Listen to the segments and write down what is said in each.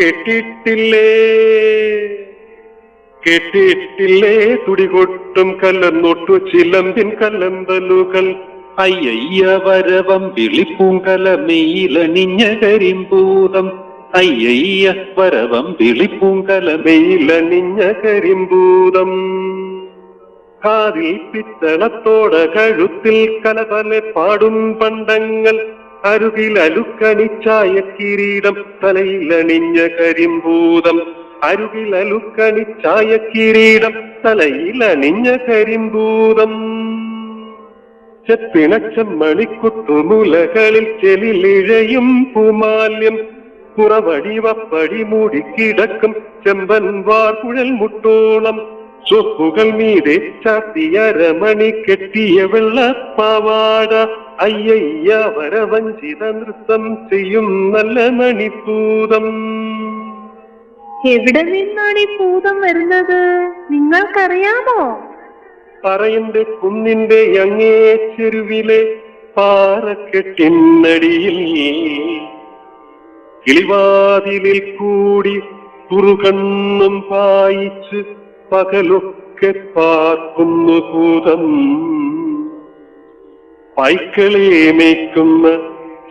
കേട്ടിട്ടില്ലേ കെട്ടിട്ടില്ലേ തുടികൊട്ടും കലർന്നൊട്ടു ചിലമ്പിൻ കലമ്പലുകൾ. അയ്യയ്യ വരവം വിളിപ്പൂങ്കലമയിലണിഞ്ഞ കരിമ്പൂതം. അയ്യയ്യ വരവം വിളിപ്പൂങ്കലമയിലണിഞ്ഞ കരിമ്പൂതം. കാതിൽ പിത്തളത്തോട കഴുത്തിൽ കലതലെ പാടും പണ്ടങ്ങൾ. അരുകിൽ അലുക്കണിച്ചായ കിരീടം തലയിലണിഞ്ഞ കരിമ്പൂതം. അരുകിൽ അലുക്കണിച്ചായ കിരീടം തലയിലണിഞ്ഞ കരിമ്പൂതം. ചെപ്പിണച്ചം മണിക്കുത്തുമുലകളിൽ ചെലിലിഴയും പൂമാല്യം പുറവടിവപ്പടി മൂടിക്കിടക്കും ചെമ്പൻ വാർക്കുഴൽ മുട്ടോളം. ചൊപ്പുകൾ മീതെ ചാത്തിയ രമണി കെട്ടിയ വെള്ളപ്പാവാട അയ്യയ്യ വരവഞ്ചിത നൃത്തം ചെയ്യും നല്ല മണിപ്പൂതം. എവിടെ നിന്നാണ് ഈ ഭൂതം വരുന്നത്? നിങ്ങൾക്കറിയാമോ? പറയന്റെ കുന്നിന്റെ അങ്ങേ ചെരുവിലെ പാറക്കെട്ടിന്നടിയിൽ കിളിവാതിലിൽ കൂടി തുറുകണ്ണും പായിച്ച് പകലൊക്കെ പാർക്കുന്നു ഭൂതം പൈക്കളെ മേയ്ക്കുന്ന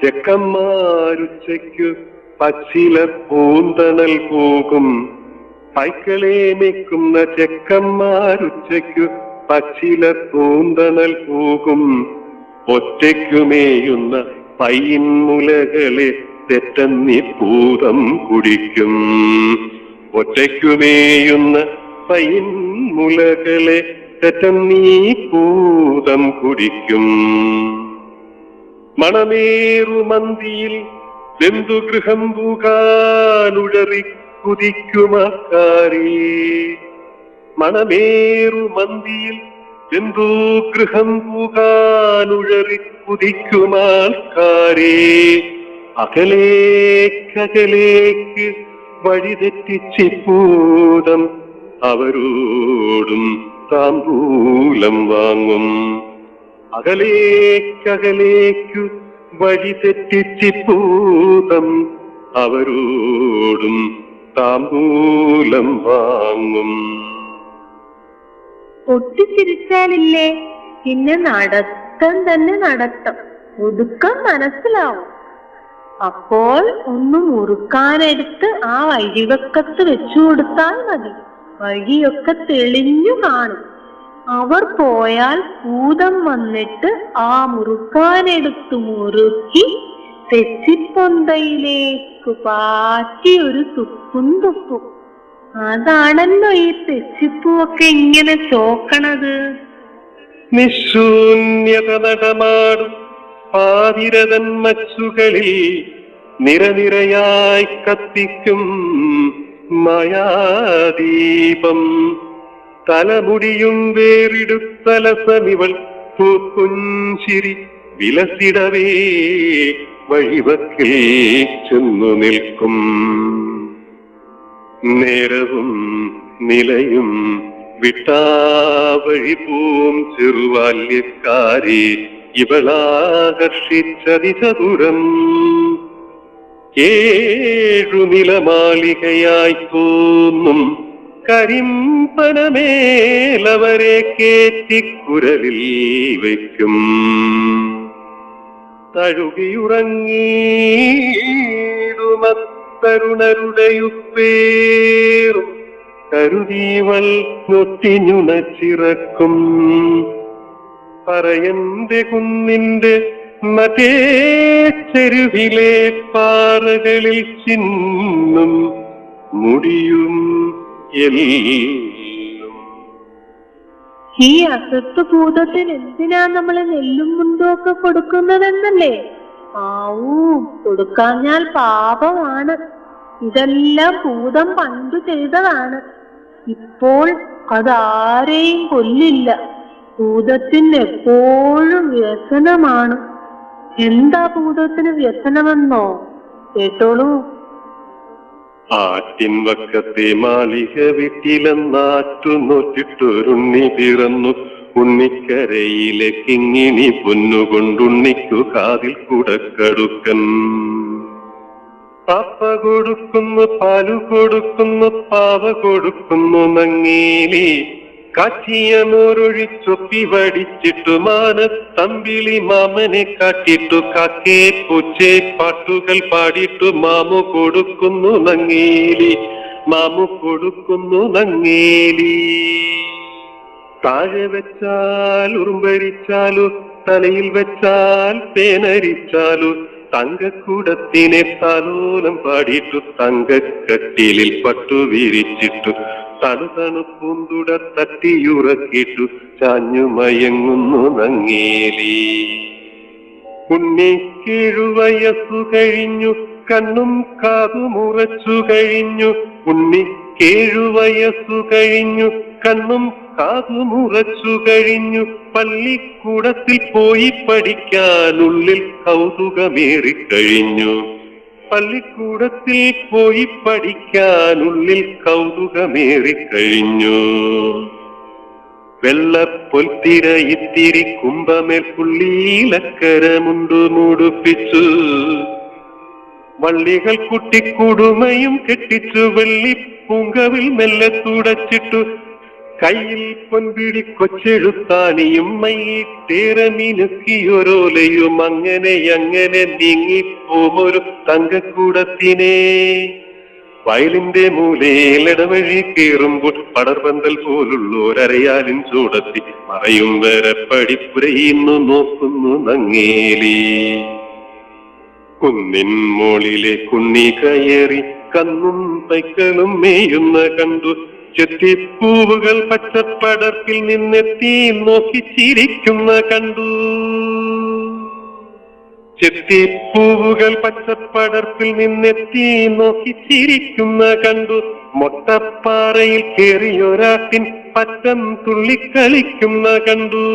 ചെക്കന്മാരുച്ചയ്ക്കു പച്ചില പൂന്തണൽ പോകും പൈക്കളെ മേയ്ക്കുന്ന ചെക്കന്മാരുച്ചയ്ക്കു പച്ചില പൂന്തണൽ പോകും ഒറ്റയ്ക്കുമേയുന്ന പയ്യൻമുലകളെ തെറ്റന്നി പൂതം കുടിക്കും. ഒറ്റയ്ക്കുമേയുന്ന പൈൻമുലകളെ നീ പൂതം കുടിക്കും. മണമേറുമന്തിയിൽ ബന്ധുഗൃഹം പൂകാനുഴറി കുതിക്കുമക്കാരേ. മണമേറുമന്തിയിൽ ബന്ധുഗൃഹം പൂകാനുഴറി കുതിക്കുമാക്കാരി അകലേക്കകലേക്ക് വഴിതെറ്റിച്ചിപ്പൂതം അവരോടും താമ്പൂലം വാങ്ങും. അകലേക്കകലേക്കു വഴി തെറ്റിച്ചിപ്പൂതം അവരോടും താമ്പൂലം വാങ്ങും. പൊട്ടിച്ചിരിച്ചാലില്ലേ? പിന്നെ നടത്തം തന്നെ നടത്തം. ഒടുക്കം മനസ്സിലാവും. അപ്പോൾ ഒന്ന് മുറുക്കാനെടുത്ത് ആ വഴിവക്കത്ത് വെച്ചു കൊടുത്താൽ മതി. വഴിയൊക്കെ തെളിഞ്ഞു കാണും. അവർ പോയാൽ ഭൂതം വന്നിട്ട് ആ മുറുക്കാനെടുത്തു മുറുക്കി തെച്ചിപ്പൊന്തയിലേക്ക് പാറ്റി ഒരു തുപ്പും തുപ്പും. അതാണല്ലോ ഈ തെച്ചിപ്പൂവൊക്കെ ഇങ്ങനെ ചോക്കണത്. നിശൂന്യത നടമാടും പാതിരതന്മച്ചുകളിൽ നിരനിരയായി കത്തിക്കും മായാദീപം. തലമുടിയും വേറിടുത്തലസമിവൾ പൂക്കുഞ്ചിരി വിലസിടവേ വഴിവക്കിൽ ചെന്നു നിൽക്കും. നേരവും നിലയും വിട്ടാവഴി പൂം ചെറുവാല്യക്കാരെ ഇവളാകർഷിച്ചതിചതുരം ഏഴു നിലമാളികയായി തോന്നും കരിമ്പനമേലവരെ കേറ്റിക്കുരലിൽ വയ്ക്കും. തഴുകിയുറങ്ങിയിടുമത്തരുണരുടെയുപ്പേറും കരുതീവൾ നൊട്ടിഞ്ഞുണച്ചിറക്കും പറയന്റെ കുന്നിന്റെ മറ്റേ ചെരുവിലെ പാറകളിൽ ചിന്നും മുടിയും ഈ അസത്ത് ഭൂതത്തിന് എന്തിനാ നമ്മൾ നെല്ലും മുണ്ടും ഒക്കെ കൊടുക്കുന്നതെന്നല്ലേ? ആവൂ കൊടുക്കാഞ്ഞാൽ പാപമാണ്. ഇതെല്ലാം ഭൂതം പണ്ടു ചെയ്തതാണ്. ഇപ്പോൾ അതാരെയും കൊല്ലില്ല. ഭൂതത്തിന് എപ്പോഴും വ്യസനമാണ്. എന്താ ഭൂതത്തിന് വ്യസനമെന്നോ? കേട്ടോളൂ. ആറ്റിൻ വക്കത്തെ മാളിക വീട്ടിലെന്നാറ്റു നോറ്റിട്ടൊരുണ്ണി പിറന്നു. ഉണ്ണിക്കരയിലെ കിങ്ങിണി പൊന്നുകൊണ്ടുണ്ണിക്കു കാതിൽ കുടക്കടുക്കൻ. പാപ്പ കൊടുക്കുന്നു പാലു കൊടുക്കുന്നു പാവ കൊടുക്കുന്നു നങ്ങേലി കാച്ചിയ മോരൊഴിച്ചൊപ്പി വടിച്ചിട്ടു മാനത്തമ്പിളി മാമനെ കാട്ടിട്ടു കാക്കേ പൂച്ചേ പാട്ടുകൾ പാടിട്ടു മാമു കൊടുക്കുന്നു നങ്ങേലി. മാമു കൊടുക്കുന്നു നങ്ങേലി. താഴെ വെച്ചാൽ ഉറുമ്പരിച്ചാലു തലയിൽ വെച്ചാൽ പേനരിച്ചാലു തങ്കക്കൂടത്തിനെ താലോലം പാടിയിട്ടു തങ്കക്കട്ടിലിൽ പട്ടു വിരിച്ചിട്ടു. തണു തണു പൂന്തുട തട്ടിയുറക്കിട്ടു ചാഞ്ഞു മയങ്ങുന്നു നങ്ങേലി. ഉണ്ണിക്കേഴുവയസ്സു കഴിഞ്ഞു കണ്ണും കാതുമുറച്ചു കഴിഞ്ഞു. ഉണ്ണി കേഴുവയസ്സു കഴിഞ്ഞു കണ്ണും കാതുമുറച്ചു കഴിഞ്ഞു. പള്ളിക്കൂടത്തിൽ പോയി പഠിക്കാനുള്ളിൽ കൗതുകമേറിക്കഴിഞ്ഞു. പള്ളിക്കൂടത്തിൽ പോയി പഠിക്കാനുള്ളിൽ കൗതുകമേറിക്കഴിഞ്ഞു വെള്ളപ്പൊൽത്തിര ഇത്തിരി കുംഭമേൽ പുള്ളിയിലക്കരമുണ്ടു മൂടുപ്പിച്ചു. വള്ളികൾ കുട്ടിക്കുടുമയും കെട്ടിച്ചു വെള്ളി പൂങ്കവിൽ മെല്ലെ തുടച്ചിട്ടു. കയ്യിൽ പൊൻപിടി കൊച്ചെഴുത്താനിയും മൈയിട്ടേറെ മിനുക്കിയൊരോലയും അങ്ങനെ അങ്ങനെ നീങ്ങിപ്പോമൊരു തങ്കക്കൂടത്തിനെ. വയലിന്റെ മൂലയിൽ ഇടവഴി കീറുമ്പോൾ പടർപന്തൽ പോലുള്ളോരരയാലിൻ ചൂടത്തി മറയും വരെ പടിപ്പുരയിന്നു നോക്കുന്നു നങ്ങേലി. കുന്നിൻ മോളിലെ കുണ്ണി കയറി കന്നും പൈക്കളും മേയുന്ന കണ്ടു ചെത്തിപ്പൂവുകൾ പച്ചപ്പടർപ്പിൽ നിന്നെത്തി നോക്കിച്ചിരിക്കുന്ന കണ്ടു. ചെത്തിപ്പൂവുകൾ പച്ചപ്പടർപ്പിൽ നിന്നെത്തി നോക്കിച്ചിരിക്കുന്ന കണ്ടു. മൊട്ടപ്പാറയിൽ കയറിയൊരാട്ടിൻ പറ്റം തുള്ളിക്കളിക്കുന്ന കണ്ടു.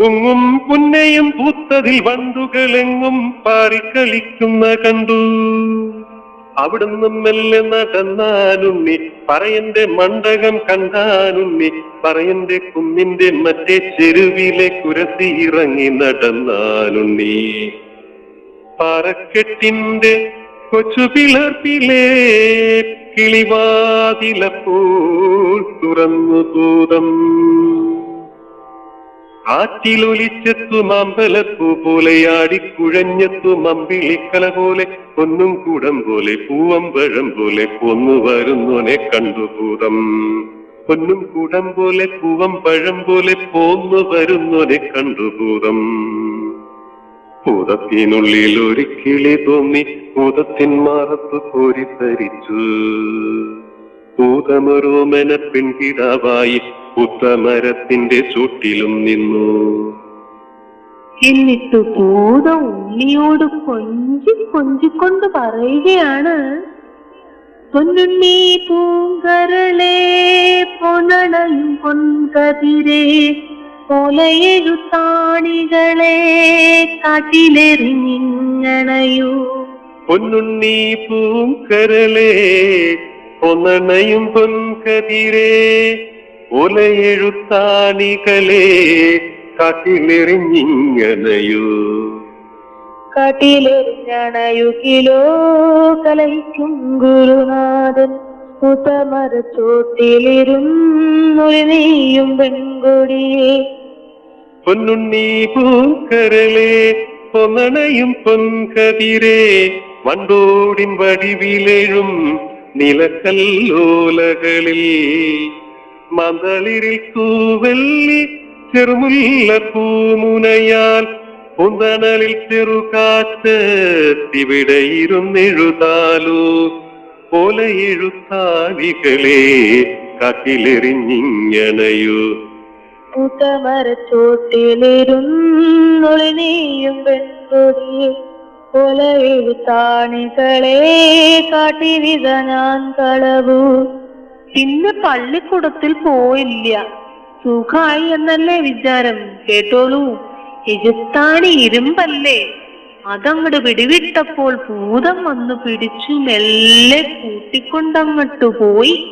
ഉങ്ങും പുന്നയും പൂത്തതിൽ വണ്ടുകളെങ്ങും പാറിക്കളിക്കുന്ന കണ്ടു. അവിടുന്ന് മെല്ലെ നടന്നാലുണ്ണി പറയന്റെ മണ്ഡകം കണ്ടാലുണ്ണി പറയന്റെ കുന്നിന്റെ മറ്റേ ചെരുവിലെ കുരത്തി ഇറങ്ങി നടന്നാലുണ്ണി പാറക്കെട്ടിന്റെ കൊച്ചു പിളർപ്പിലെ കിളിവാതിലപ്പോൾ തുറന്നു ദൂതം. ആറ്റിലൊലിച്ചെത്തും അമ്പലപ്പൂ പോലെ ആടിക്കുഴഞ്ഞെത്തും അമ്പിളിക്കല പോലെ ഒന്നും കൂടം പോലെ പൂവമ്പഴം പോലെ പൊന്നു വരുന്നോനെ കണ്ടു ഭൂതം. പൊന്നും കൂടം പോലെ പൂവം പഴം പോലെ പോന്നു വരുന്നോനെ കണ്ടു ഭൂതം. ഭൂതത്തിനുള്ളിൽ ഒരു കിളി തോന്നി ഭൂതത്തിൻ മാറത്ത് കോരിത്തരിച്ചു. ഭൂതമൊരോമന പെൺകിടാവായി ഉത്തമരത്തിന്റെ ചൂട്ടിലും നിന്നു. എന്നിട്ട് ഭൂതം ഉണ്ണിയോട് കൊഞ്ചി കൊഞ്ചിക്കൊണ്ട് പറയുകയാണ് പൊന്നുണ്ണി പൂങ്കരളേ പൊനണയും പൊൻകതിരേ കൊലയെഴുത്താണികളെ കാട്ടിലെറിഞ്ഞിങ്ങണയൂ? പൊന്നുണ്ണി പൂങ്കരളേ പൊന്നണയും പൊൻകതിരേ ഒലയെഴുത്താണികളെ കാട്ടിലെറിഞ്ഞിങ്ങനയോ. കാട്ടിലെറിഞ്ഞണയുകിലോ കലയ്ക്കും ഗുരുനാഥൻ. മുതമരച്ചോട്ടിലിരുന്നൊരു നീയും പെൺകൊടിയെ. പൊന്നുണ്ണി പൂക്കരളെ പൊന്നണയും പൊൻകതിരേ വണ്ടോടിൻ വടിവിലെഴും നിലക്കല്ലോലകളിൽ മതളിരിൽ തൂവെള്ളി ചെറുമുല്ല പൂമുനയാൽ പുന്തണലിൽ ചെറുകാറ്റ് ഇവിടെയിരുന്നെഴുതാലോ പോലെ എഴുത്താവികളെ കട്ടിലെറിഞ്ഞിങ്ങണയോ മുതമരച്ചോട്ടിലിരുന്നൊരു നീയും പെൺകൊടിയെ കൊല എഴുത്താണികളെ കാട്ടിവിത ഞാൻ കളവു. പിന്നെ പള്ളിക്കൂടത്തിൽ പോയില്ല. സുഖായി എന്നല്ലേ വിചാരം? കേട്ടോളൂ. എഴുത്താണി ഇരുമ്പല്ലേ? അതങ്ങട് പിടിവിട്ടപ്പോൾ ഭൂതം വന്നു പിടിച്ചു മെല്ലെ കൂട്ടിക്കൊണ്ടങ്ങട്ടു പോയി.